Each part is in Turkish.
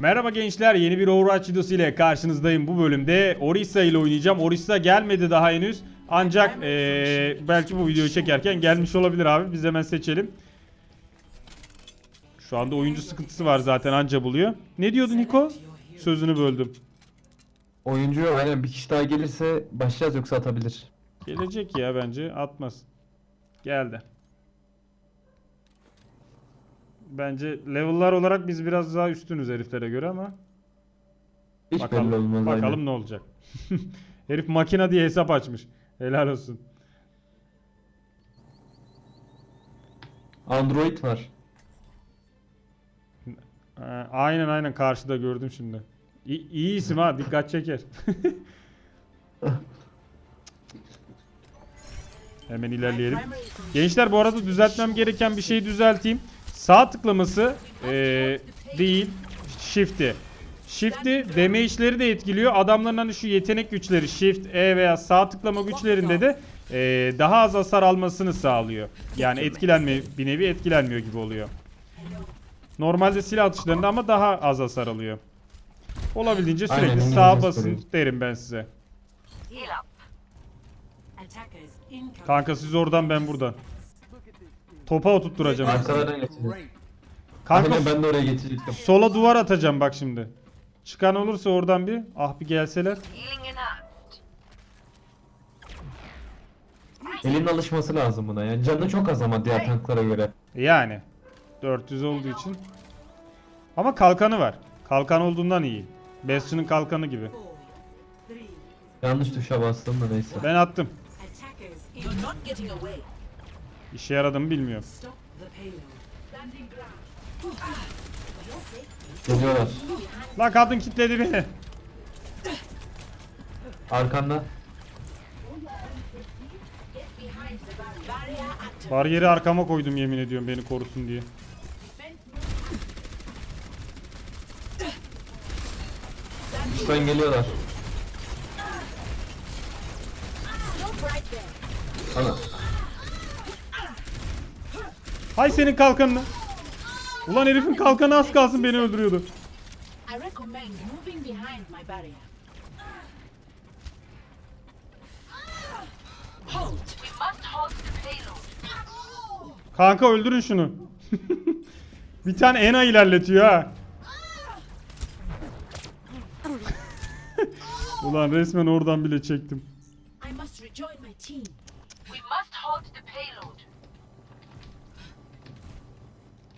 Merhaba gençler yeni bir Overwatch videosu ile karşınızdayım. Bu bölümde Orisa ile oynayacağım. Orisa gelmedi daha henüz. Ancak eee, belki bu videoyu çekerken gelmiş olabilir abi. Biz hemen seçelim. Şu anda oyuncu sıkıntısı var zaten anca buluyor. Ne diyordun Niko? Sözünü böldüm. Oyuncu yok. Aynen bir kişi daha gelirse başlayacağız yoksa atabilir. Gelecek ya bence atmaz. Geldi. Bence level'lar olarak biz biraz daha üstünüz heriflere göre ama Hiç bakalım, belli olmaz bakalım aynen. ne olacak. Herif makina diye hesap açmış. Helal olsun. Android var. Aynen aynen karşıda gördüm şimdi. İyi, iyi isim ha dikkat çeker. Hemen ilerleyelim. Gençler bu arada düzeltmem gereken bir şeyi düzelteyim. Sağ tıklaması eee, değil shift'i. Shift'i damage'leri de etkiliyor. Adamların hani şu yetenek güçleri shift, E veya sağ tıklama güçlerinde de eee, daha az hasar almasını sağlıyor. Yani etkilenme bir nevi etkilenmiyor gibi oluyor. Normalde silah atışlarında ama daha az hasar alıyor. Olabildiğince Aynen, sürekli İngilizce sağa basın derim ben size. Kanka siz oradan ben buradan. Topa oturtturacağım. hepsini. Arkalardan geçeceğiz. Kanka Aynen ben de oraya geçecektim. sola duvar atacağım bak şimdi. Çıkan olursa oradan bir ah bir gelseler. Elin alışması lazım buna ya. Canı çok az ama diğer tanklara göre. Yani 400 olduğu için. Ama kalkanı var. Kalkan olduğundan iyi. Bastion'ın kalkanı gibi. Yanlış tuşa bastım da neyse. Ben attım. You're not getting away. İşe yaradı mı bilmiyorum. Geliyorlar. La kadın kitledi beni. Arkanda. Bariyeri arkama koydum yemin ediyorum beni korusun diye. Üstten geliyorlar. Ana. Hay senin kalkanını. Ulan herifin kalkanı az kalsın beni öldürüyordu. Kanka öldürün şunu. bir tane Ena ilerletiyor ha. Ulan resmen oradan bile çektim. I must rejoin my team. We must hold the payload.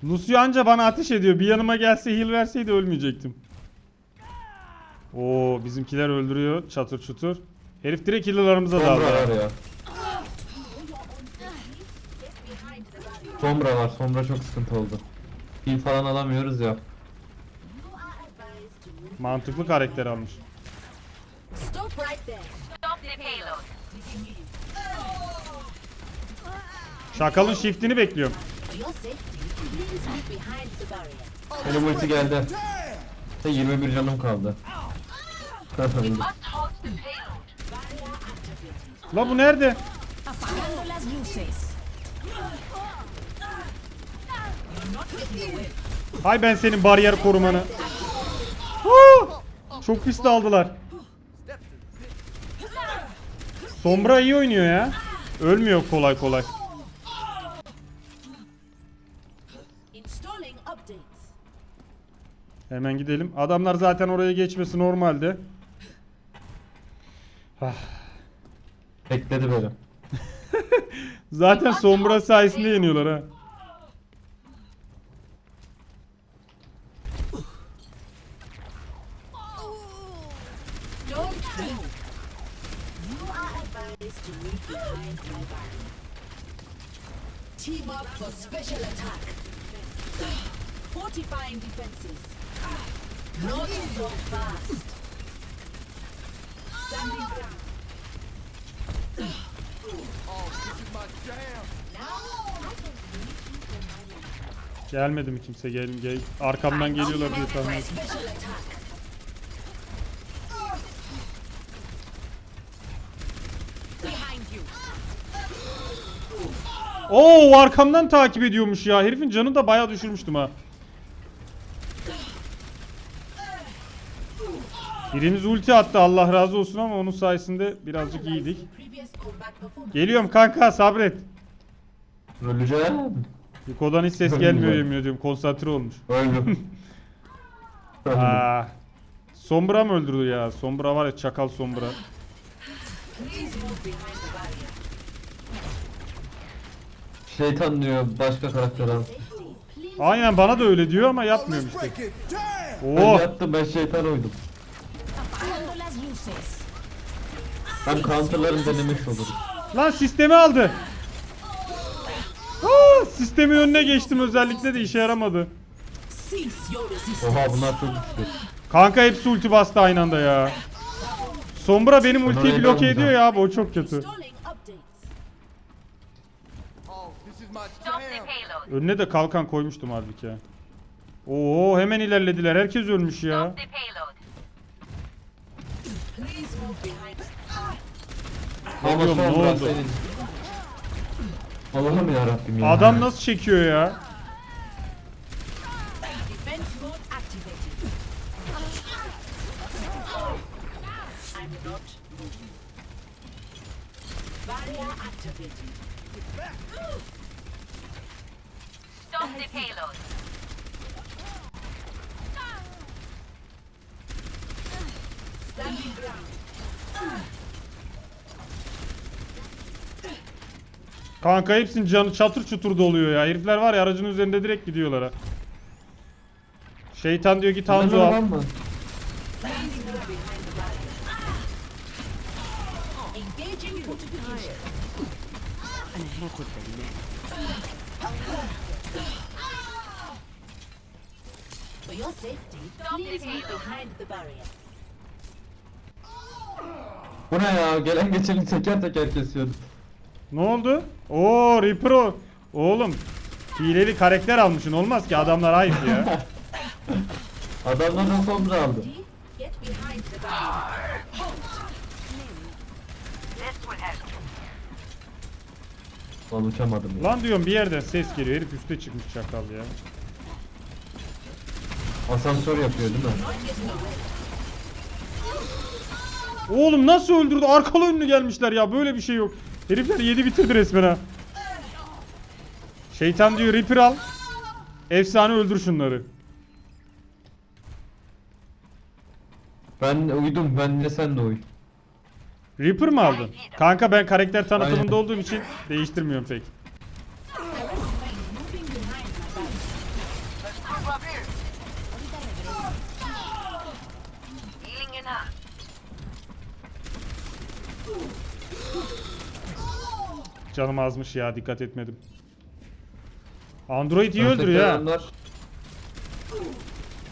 Lucio anca bana ateş ediyor. Bir yanıma gelse heal verseydi ölmeyecektim. Oo bizimkiler öldürüyor çatır çutur. Herif direkt heal'larımıza daldı. Sombra var ya. Sombra var. Sombra çok sıkıntı oldu. Heal falan alamıyoruz ya. Mantıklı karakter almış. Stop right there. Stop the payload. Şakalın shift'ini bekliyorum. Benim ulti geldi. Sen 21 canım kaldı. La bu nerede? Hay ben senin bariyer korumanı. Çok pis daldılar. Sombra iyi oynuyor ya. Ölmüyor kolay kolay. Hemen gidelim. Adamlar zaten oraya geçmesi normalde. Ah, Bekledi böyle. Zaten Sombra sayesinde yeniyorlar ha. Don't move. You are advised to move behind my barrier. Team up for special attack. Fortifying defenses. Gelmedi mi kimse? Gelin gel. Arkamdan geliyorlar diye tahmin ettim. Oo arkamdan takip ediyormuş ya. Herifin canını da bayağı düşürmüştüm ha. Birimiz ulti attı Allah razı olsun ama onun sayesinde birazcık iyiydik. Geliyorum kanka sabret. Öleceğim. Yuko'dan hiç ses gelmiyor yemin ediyorum konsantre olmuş. Öldüm. Aa, Sombra mı öldürdü ya? Sombra var ya çakal Sombra. Şeytan diyor başka karakter al. Aynen bana da öyle diyor ama yapmıyorum işte. it. Damn! Ben Oh yattım ben şeytan uydum. Hem counterların denemiş oluruz. lan sistemi aldı. Aa, sistemin önüne geçtim özellikle de işe yaramadı. Oha bunlar çok güçlü. Kanka hepsi ulti bastı aynı anda ya. Sombra benim ultiyi bloke ediyor ya abi o çok kötü. Önüne de kalkan koymuştum halbuki. Oo hemen ilerlediler. Herkes ölmüş ya. Oğlum, ne oldu? senin. Allah'ım ya Rabbim ya. Adam nasıl çekiyor ya? Stop the payload. Kanka hepsinin canı çatır çutur doluyor ya. Herifler var ya aracın üzerinde direkt gidiyorlar ha. Şeytan diyor git Hanzo al. var mı? Engaging fortification. For your safety, Stop the please move payload. behind the barrier. Bu ne ya? Gelen geçeni teker teker kesiyordu. Ne oldu? Oo Reaper o. Oğlum hileli karakter almışsın olmaz ki adamlar ayıp ya. Adamlar da sonra aldı. Lan uçamadım ya. Lan diyorum bir yerden ses geliyor. Herif üste çıkmış çakal ya. Asansör yapıyor değil mi? Oğlum nasıl öldürdü? Arkalı önlü gelmişler ya. Böyle bir şey yok. Herifler yedi bitirdi resmen ha. Şeytan diyor Reaper al. Efsane öldür şunları. Ben uydum. Ben de sen de uy. Reaper mı aldın? Kanka ben karakter tanıtımında olduğum için değiştirmiyorum pek. Let's group up here. Healing enough. Canım azmış ya dikkat etmedim. Android iyi öldürüyor ha.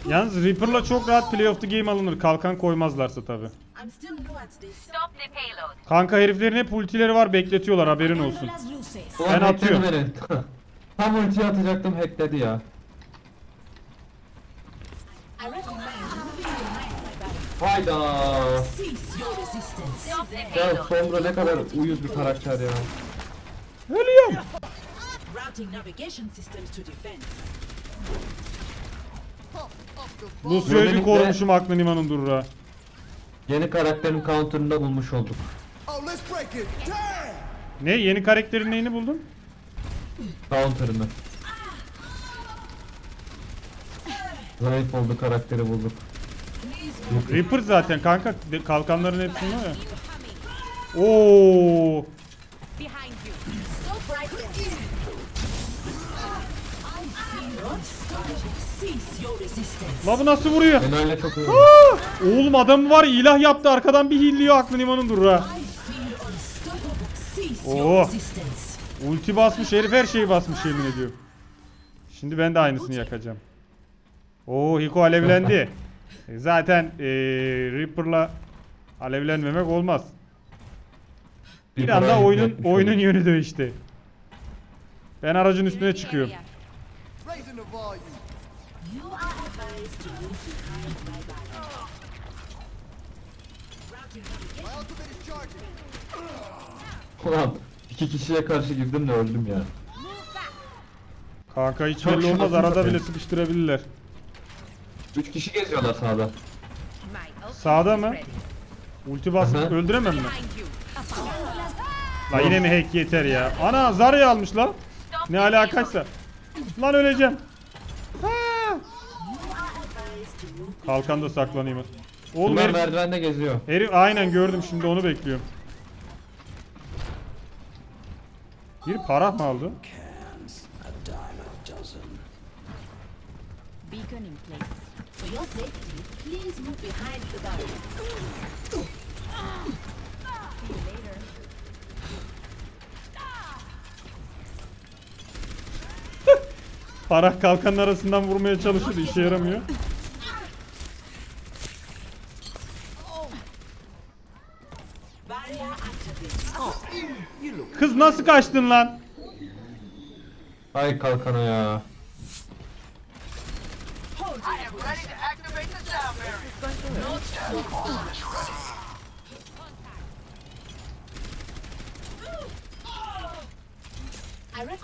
Yalnız Reaper'la çok rahat play of the game alınır. Kalkan koymazlarsa tabi. Kanka heriflerin hep ultileri var bekletiyorlar haberin olsun. Ulan Ben atıyorum. Tam ultiyi atacaktım hackledi ya. Hayda. Ya. Sombra ne kadar uyuz bir karakter ya. Ölüyorum. Routing navigation systems to defense. Lucio'yu bir Böylelikle- korumuşum aklın imanın durra. Yeni karakterin counter'ını bulmuş olduk. Oh, let's break it. Damn! Ne yeni karakterin neyini buldun? Counter'ını. Zayıf oldu karakteri bulduk. Reaper zaten kanka de- kalkanların hepsinde o ya. Oo. La bu nasıl vuruyor? Fenayla çok uyuz. Aa! Oğlum adam var ya ilah yaptı arkadan bir hilliyor aklın imanın Oh. your resistance. Ulti basmış herif her şeyi basmış yemin ediyorum. Şimdi ben de aynısını yakacağım. Oo Hiko alevlendi. E, Zaten eee Reaper'la alevlenmemek olmaz. Bir anda oyunun oyunun yönü değişti. Ben aracın üstüne çıkıyorum. Raising the volume. You are advised to move behind my barrier. My ultimate is charging. Ulan iki kişiye karşı girdim de öldüm ya. Kanka hiç Çok belli olmaz arada tabii. bile sıkıştırabilirler. Üç kişi geziyorlar sağda. Sağda mı? Ulti basıp hı. öldüremem mi? La yine mi hack yeter ya? Ana Zarya almış lan. Ne alakaysa. Lan öleceğim. Ha! Kalkanda saklanayım. Oğlum Bunlar herif, merdivende geziyor. herif aynen gördüm şimdi onu bekliyorum. Bir para mı aldı? Beacon in place. For your safety, please move behind the barrier. See you later. Para kalkanın arasından vurmaya çalışıyordu işe yaramıyor. Barrier activated. Kız nasıl kaçtın lan? Ay kalkana ya.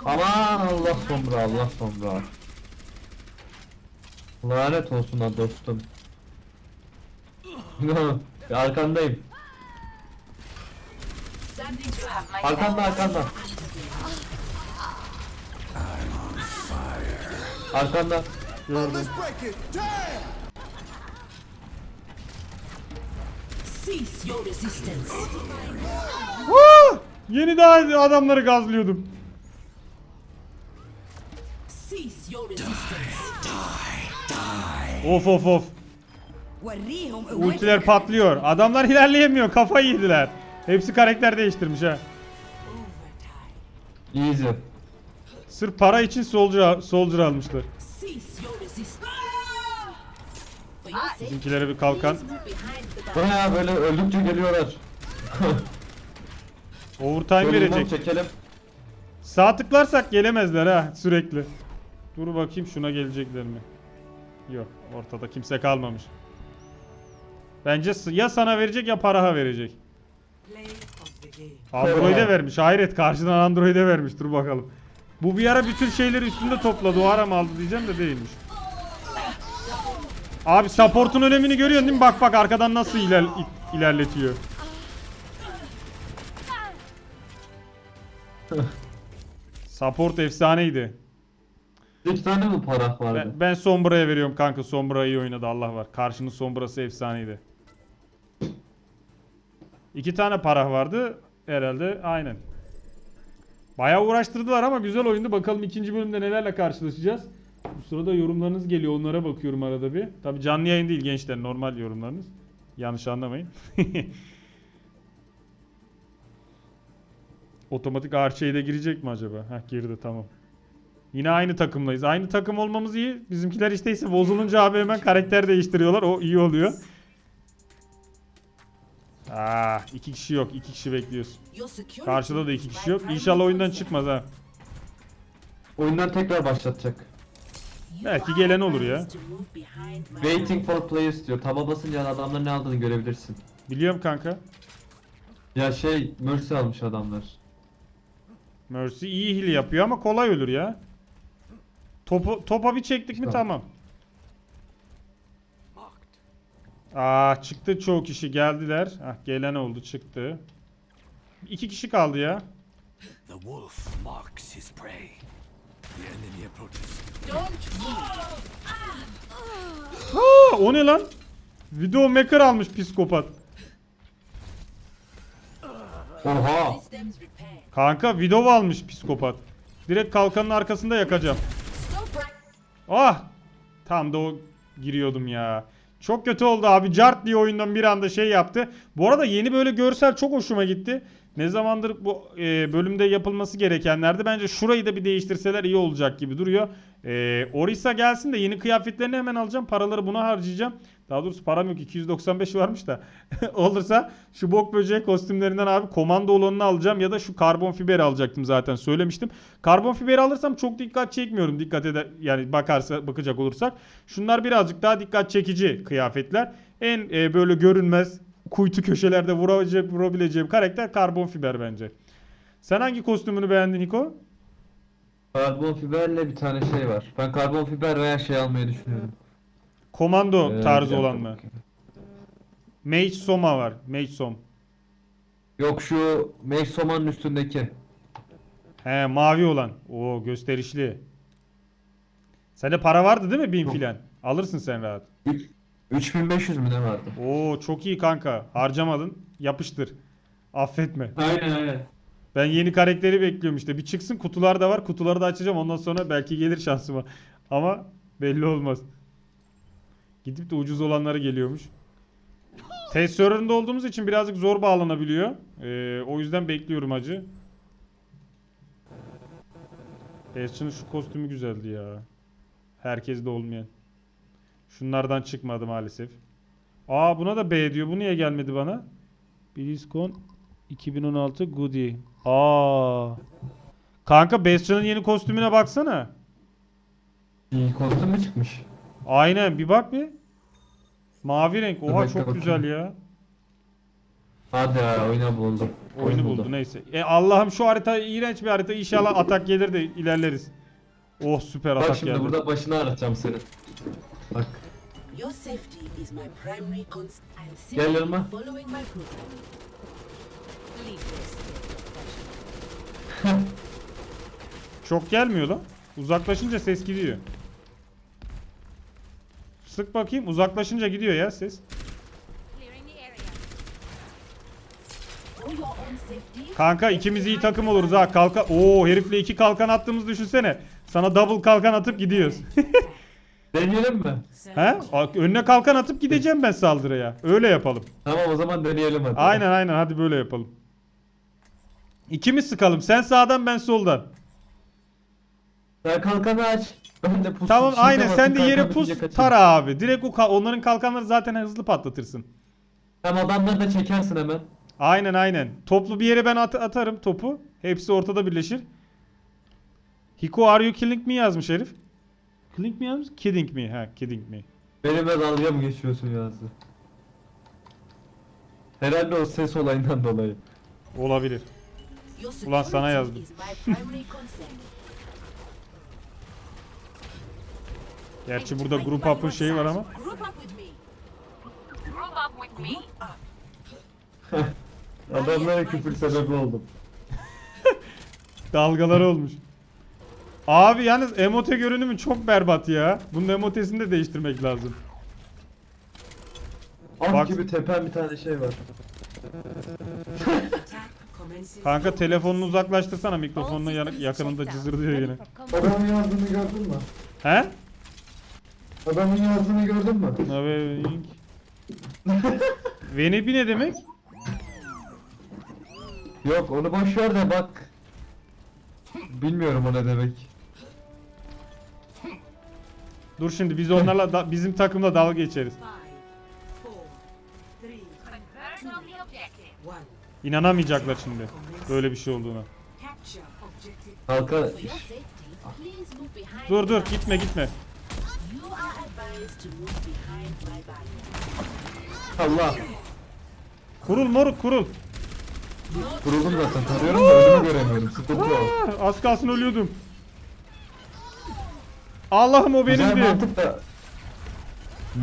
Aman Allah sombra Allah sombra. Lanet olsun ha dostum. Arkandayım. Sending You have my Arkanda arkanda. Arkanda. Cease your resistance. Woo! Yeni daha adamları gazlıyordum. Cease your resistance. Of of of. Ultiler patlıyor. Adamlar ilerleyemiyor. Kafayı yediler. Hepsi karakter değiştirmiş ha. Easy. Sırf para için soldier, soldier almışlar. Bizimkilere bir kalkan. Baya böyle öldükçe geliyorlar. Overtime verecek. çekelim. Sağ tıklarsak gelemezler ha sürekli. Dur bakayım şuna gelecekler mi? Yok ortada kimse kalmamış. Bence ya sana verecek ya paraha verecek. Android'e vermiş. Hayret karşıdan Android'e vermiş. Dur bakalım. Bu bir ara bütün şeyleri üstünde topladı. O ara mı aldı diyeceğim de değilmiş. Abi support'un önemini görüyorsun değil mi? Bak bak arkadan nasıl iler, ilerletiyor. Support efsaneydi. İki tane mi para vardı? Ben, ben Sombra'ya veriyorum kanka. Sombra iyi oynadı Allah var. Karşının Sombra'sı efsaneydi. İki tane para vardı. Herhalde aynen. Bayağı uğraştırdılar ama güzel oyundu. Bakalım ikinci bölümde nelerle karşılaşacağız. Bu sırada yorumlarınız geliyor. Onlara bakıyorum arada bir. Tabi canlı yayın değil gençler. Normal yorumlarınız. Yanlış anlamayın. Otomatik Arçe'ye de girecek mi acaba? Heh girdi tamam. Yine aynı takımlayız. Aynı takım olmamız iyi. Bizimkiler işte ise bozulunca abi hemen karakter değiştiriyorlar. O iyi oluyor. Ah iki kişi yok. iki kişi bekliyoruz. Karşıda da iki kişi yok. İnşallah oyundan çıkmaz ha. Oyundan tekrar başlatacak. Belki gelen olur ya. Waiting for players diyor. Taba basınca adamların ne aldığını görebilirsin. Biliyorum kanka. Ya şey Mercy almış adamlar. Mercy iyi heal yapıyor ama kolay ölür ya. Topu, topa bir çektik mi tamam. Aa çıktı çoğu kişi geldiler. Ah gelen oldu çıktı. İki kişi kaldı ya. The wolf marks his prey. The enemy approaches. Aa, o ne lan? Video maker almış psikopat. Oha! Kanka video almış psikopat. Direkt kalkanın arkasında yakacağım. Ah! Tam da o giriyordum ya. Çok kötü oldu abi. Cart diye oyundan bir anda şey yaptı. Bu arada yeni böyle görsel çok hoşuma gitti. Ne zamandır bu e, bölümde yapılması gerekenlerdi. Bence şurayı da bir değiştirseler iyi olacak gibi duruyor. E, Orisa gelsin de yeni kıyafetlerini hemen alacağım. Paraları buna harcayacağım. Daha doğrusu param yok. 295 varmış da. Olursa şu bok böceği kostümlerinden abi komando olanını alacağım. Ya da şu karbon fiberi alacaktım zaten söylemiştim. Karbon fiberi alırsam çok dikkat çekmiyorum. Dikkat eder yani bakarsa bakacak olursak. Şunlar birazcık daha dikkat çekici kıyafetler. En e, böyle görünmez kuytu köşelerde vurabilecek, vurabileceğim karakter karbon fiber bence. Sen hangi kostümünü beğendin Niko? Karbon fiberle bir tane şey var. Ben karbon fiber veya şey almayı düşünüyorum. Komando Ee, tarzı olan mı? Mage Soma var. Mage Som. Yok şu Mage Soma'nın üstündeki. He mavi olan. Oo gösterişli. Sende para vardı değil mi bin filan? Alırsın sen rahat. Üç- 3500 mü ne vardı? Oo çok iyi kanka. Harcamadın. Yapıştır. Affetme. Aynen aynen. Ben yeni karakteri bekliyorum işte. Bir çıksın kutular da var. Kutuları da açacağım. Ondan sonra belki gelir şansıma. Ama belli olmaz. Gidip de ucuz olanları geliyormuş. Test server'ında olduğumuz için birazcık zor bağlanabiliyor. Ee, o yüzden bekliyorum acı. Bastion'ın şu kostümü güzeldi ya. Herkeste olmayan. Şunlardan çıkmadı maalesef. Aa buna da B diyor. Bu niye gelmedi bana? BlizzCon 2016 Goodie. Aa. Kanka Bastion'ın yeni kostümüne baksana. İyi kostüm mü çıkmış? Aynen bir bak bir. Mavi renk. Oha bekle çok bakayım. güzel ya. Hadi ya oyunu buldum. Oyunu buldu neyse. E Allah'ım şu harita iğrenç bir harita. İnşallah atak gelir de ilerleriz. Oh süper Bak atak şimdi geldi. burada başını aratacağım seni. Bak. Your safety is my primary concern. I'm Gel simply yanıma. following my program. Leave this. Çok gelmiyor lan. Uzaklaşınca ses gidiyor. Sık bakayım. Uzaklaşınca gidiyor ya ses. Kanka ikimiz iyi takım oluruz ha. Kalka Oo herifle iki kalkan attığımızı düşünsene. Sana double kalkan atıp gidiyoruz. Deneyelim mi? He? Önüne kalkan atıp gideceğim ben saldırıya. Öyle yapalım. Tamam o zaman deneyelim hadi. Aynen aynen hadi böyle yapalım. İkimiz sıkalım. Sen sağdan ben soldan. Sen kalkanı aç. Ben de pus. Tamam Şimdi aynen bak, sen de kalkan yere bitince pus kaçayım. tara abi. Direkt o ka- onların kalkanları zaten hızlı patlatırsın. Sen adamları da çekersin hemen. Aynen aynen. Toplu bir yere ben at- atarım topu. Hepsi ortada birleşir. Hiko are you killing me yazmış herif. Killing me yazmış? Kidding me. Ha kidding me. Benimle dalga mı geçiyorsun yazdı. Herhalde o ses olayından dolayı. Olabilir. Ulan sana yazdım. is my primary concern. Gerçi burada group up'ın şeyi var ama. Adamlara küfür sebebi oldum. Dalgaları olmuş. Abi yalnız emote görünümü çok berbat ya. Bunun emotesini de değiştirmek lazım. At Bak- gibi tepen bir tane şey var. Kanka telefonunu uzaklaştırsana mikrofonun yan- yakınında cızırdıyor yine. Adamın yazdığını gördün mü? He? Adamın yazdığını gördün mü? Naveing. Venebi ne demek? Yok onu boş ver de bak. Bilmiyorum o ne demek. Dur şimdi biz onlarla da- bizim takımla dalga geçeriz. İnanamayacaklar şimdi böyle bir şey olduğuna. Behind Dur dur gitme gitme. Allah. Kurul moruk kurul. Kuruldum zaten tarıyorum da önümü göremiyorum. Sıkıntı yok. Ah, az kalsın ölüyordum. Allah'ım o Güzel benimdi. mantık da. Hmm,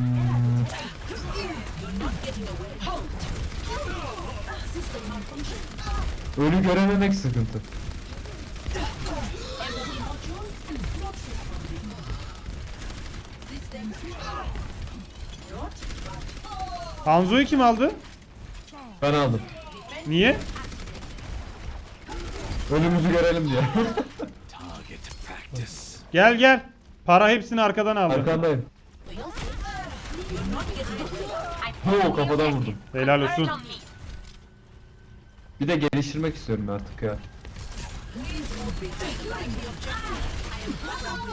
ölü görememek sıkıntı. Hanzo'yu kim aldı? Ben aldım. Niye? Önümüzü görelim diye. Gel gel. Para hepsini arkadan aldı. Arkandayım. Oo kafadan vurdum. Helal olsun. Bir de geliştirmek istiyorum artık ya.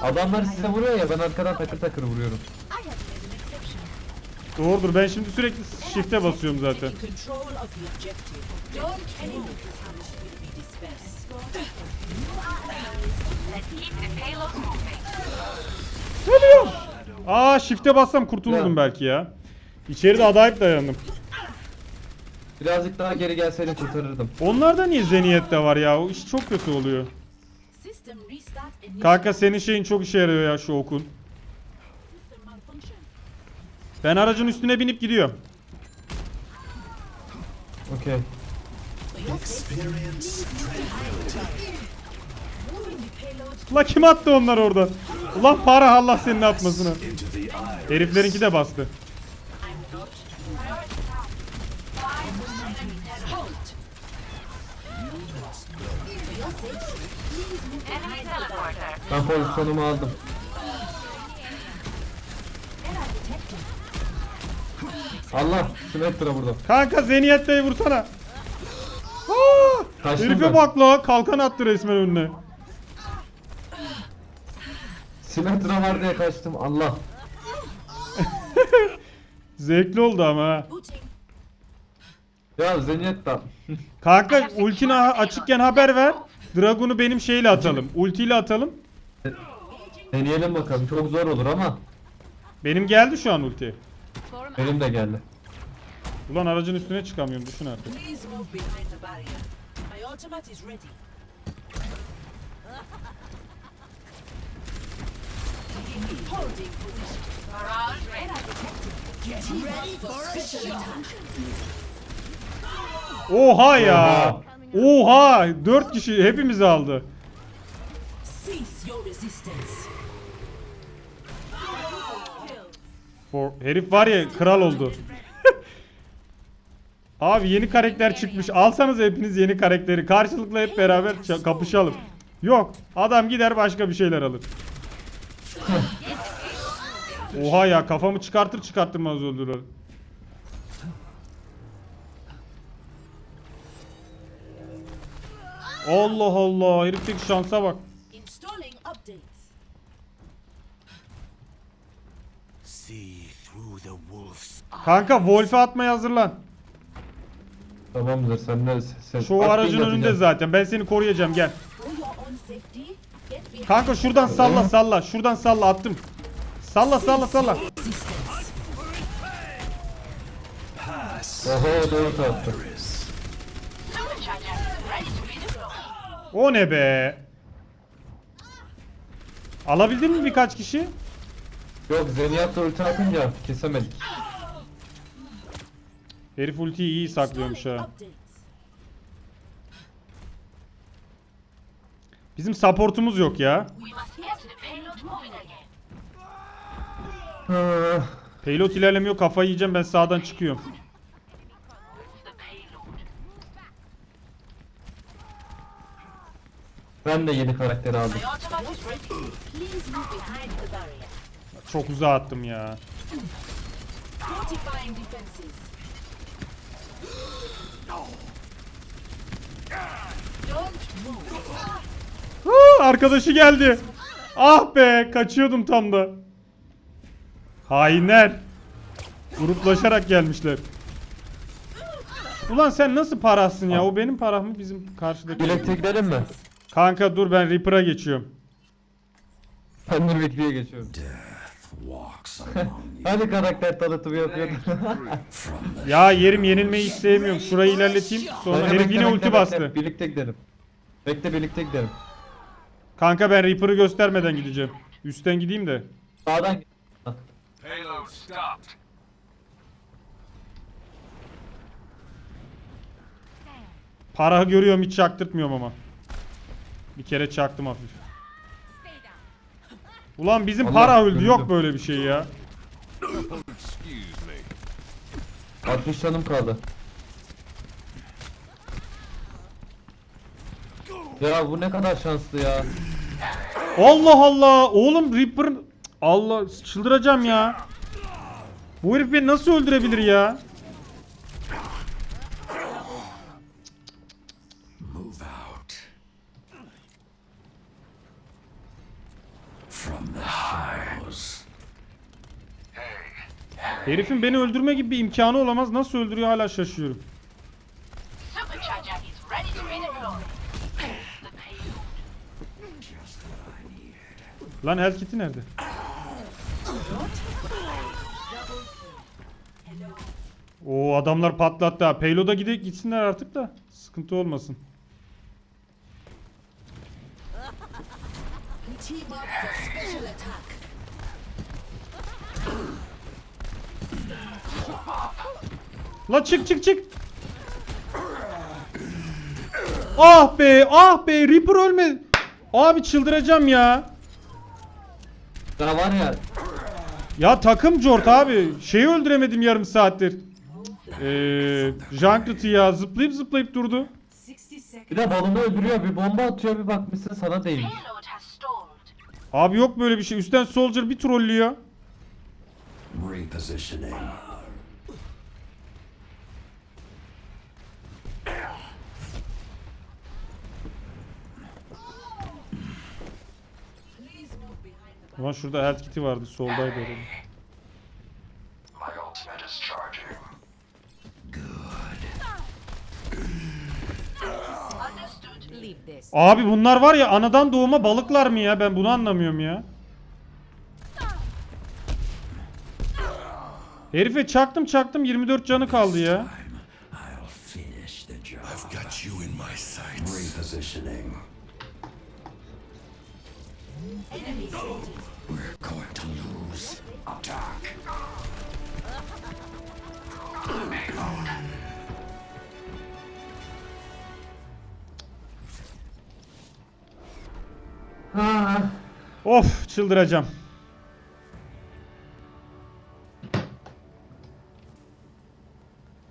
Adamlar size vuruyor ya ben arkadan takır takır vuruyorum. Doğrudur ben şimdi sürekli shift'e basıyorum zaten. Geliyor. Aa shift'e bassam kurtulurdum belki ya. İçeride adayıp dayandım. Birazcık daha geri gelseydin kurtarırdım. Onlarda niye zeniyet de var ya? O iş çok kötü oluyor. Kanka senin şeyin çok işe yarıyor ya şu okun. Ben aracın üstüne binip gidiyorum. okey. La kim attı onlar orada? Ulan para Allah senin atmasını. Heriflerinki de bastı. Ben pozisyonumu aldım. Allah Symmetra burada. Kanka Zeniyet Bey vursana. Aa, Kaçtım herife ben. bak la kalkan attı resmen önüne. Symmetra var diye kaçtım. Allah. Zevkli oldu ama ha. Ya Zenyatta. Kanka ultini a- açıkken haber ver. Dragon'u benim şeyle atalım. Ultiyle atalım. Deneyelim bakalım. Çok zor olur ama. Benim geldi şu an ulti. Benim de geldi. Ulan aracın üstüne çıkamıyorum düşün artık. Please move behind the barrier. My ultimate is ready. Holding position. Barrage ready. Get ready for special attack. Oha ya. Oha 4 kişi hepimizi aldı. Cease your resistance. For, herif var ya kral oldu. Abi yeni karakter çıkmış. Alsanız hepiniz yeni karakteri. Karşılıklı hep beraber kapışalım. Yok. Adam gider başka bir şeyler alır. Oha ya kafamı çıkartır çıkartmaz öldürür. Allah Allah herifteki şansa bak. Kanka Wolf'e atmaya hazırlan. Tamamdır sen de sen. Şu Bak, aracın bir önünde zaten. Ben seni koruyacağım gel. Kanka şuradan salla salla. Şuradan salla attım. Salla salla salla. Oho doğru tarafta. O ne be? Alabildin mi birkaç kişi? Yok Zenyatta ulti atınca kesemedik. Herif ultiyi iyi saklıyormuş ha. Bizim supportumuz yok ya. Payload ilerlemiyor kafayı yiyeceğim ben sağdan çıkıyorum. Ben de yeni karakteri aldım. Çok uzağa attım ya. Arkadaşı geldi. Ah be kaçıyordum tam da. Hainler. Gruplaşarak gelmişler. Ulan sen nasıl parasın ya? O benim param mı bizim karşıdaki? Birlikte gidelim mi? Kanka dur ben Reaper'a geçiyorum. Ben de Vicky'ye geçiyorum. Walks among you. Hadi karakter tanıtımı yapıyordum. From the Ya yerim yenilmeyi hiç sevmiyorum. Şurayı ilerleteyim. Sonra Bekle, herif yine bekle, ulti bekle. bastı. Birlikte gidelim. Bekle birlikte gidelim. Kanka ben Reaper'ı göstermeden gideceğim. Üstten gideyim de. Sağdan git. Payload stopped. Para görüyorum hiç çaktırtmıyorum ama. Bir kere çaktım hafif. Ulan bizim Allah para öldü. öldü. Yok böyle bir şey ya. Excuse me. 60 canım kaldı. Ya bu ne kadar şanslı ya. Allah Allah. Oğlum Reaper'ın... Allah çıldıracağım ya. Bu herif beni nasıl öldürebilir ya? move out. From the shadows. Herifin beni öldürme gibi bir imkanı olamaz. Nasıl öldürüyor hala şaşıyorum. Lan health kit'i nerede? O adamlar patlattı ha. Payload'a gide gitsinler artık da sıkıntı olmasın. We team up for special attack. La çık çık çık. Ah be ah be Reaper ölme. Abi çıldıracağım ya. Sana var ya Ya takım Jort abi. Şeyi öldüremedim yarım saattir. Eee Junkrat'ı ya zıplayıp zıplayıp durdu. 60 seconds. bir de balonu öldürüyor bir bomba atıyor bir bakmışsın sana değmiş. Abi yok böyle bir şey. Üstten Soldier bir trollüyor. Repositioning. Ulan şurada health kit'i vardı. Soldaydı this. Abi bunlar var ya anadan doğuma balıklar mı ya? Ben bunu anlamıyorum ya. Herife çaktım çaktım 24 canı kaldı ya. Finish Attack. Ha. Of çıldıracağım.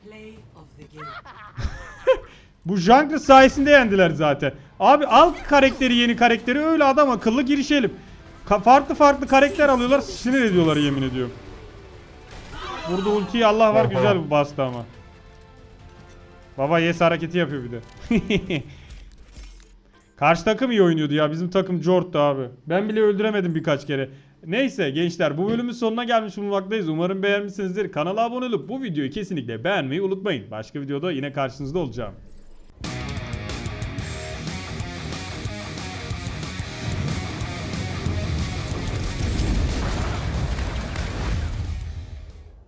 Play of the game. Bu Jungler sayesinde yendiler zaten. Abi al karakteri yeni karakteri öyle adam akıllı girişelim. Ka- farklı farklı karakter alıyorlar sinir ediyorlar yemin ediyorum. Burada ultiyi Allah var güzel bir bastı ama. Baba yes hareketi yapıyor bir de. Karşı takım iyi oynuyordu ya. Bizim takım Jort'tu abi. Ben bile öldüremedim birkaç kere. Neyse gençler bu bölümün sonuna gelmiş bulunmaktayız. Umarım beğenmişsinizdir. Kanala abone olup bu videoyu kesinlikle beğenmeyi unutmayın. Başka videoda yine karşınızda olacağım.